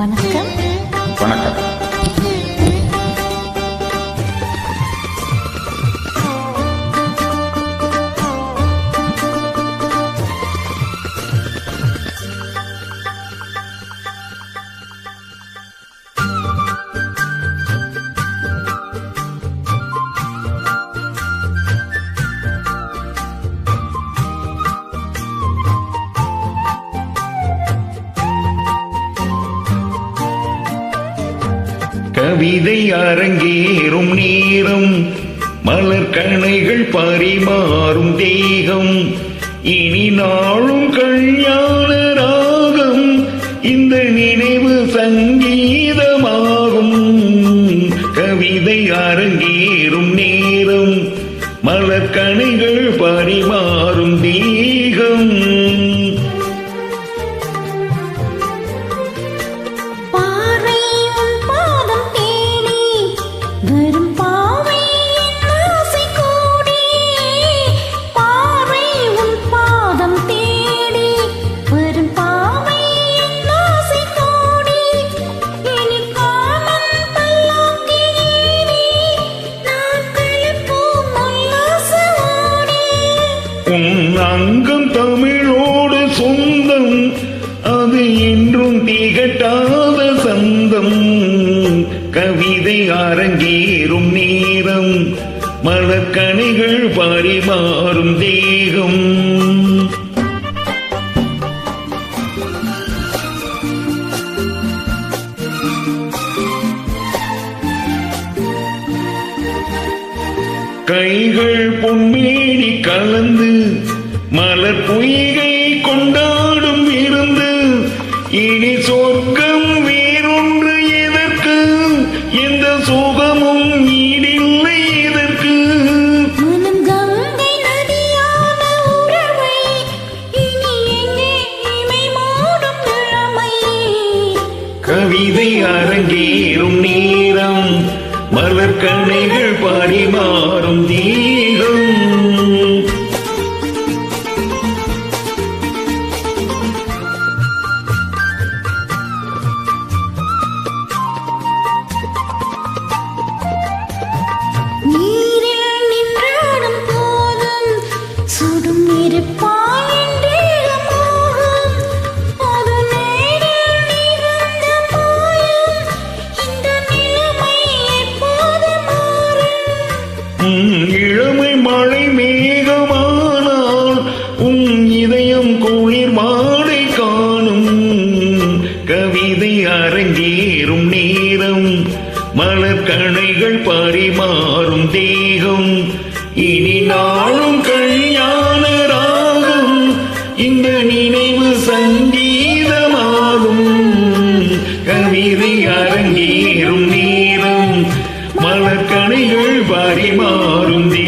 வணக்கம். வணக்கம். கவிதை அரங்கேறும் நேரம் மலர் கணைகள் பரிமாறும் தேகம். இனி நாளும் கல்யாண ராகம் இந்த நினைவு சங்கீதமாகும். கவிதை அரங்கேறும் நேரம் மலர் கணைகள் பரிமாறும் தேகம். தங்கம் தமிழோடு சொந்தம் அது என்றும் திகட்டாத சந்தம். கவிதை அரங்கேறும் நேரம் மலக்கணிகள் பரிமாறும் தேகம். கைகள் பொன்மேனி கலந்து மலர் பொய்கை கொண்டாடும் விருந்து. இனி சொர்க்கம் வேறொன்று எதற்கு? எந்த சுகமும் ஈடில்லை எதற்கு? கவிதை அரங்கேறும் நேரம் மலர் கண்ணைகள் பரிமாறும் தீகம் நீரில் இளமை மழை மேகமானால் உன் இதயம் குளிர் மாலை காணும். கவிதை அரங்கேறும் நேரம் மலர் கணைகள் பரிமாறும் தேகம். இனி நாளும் Burundi.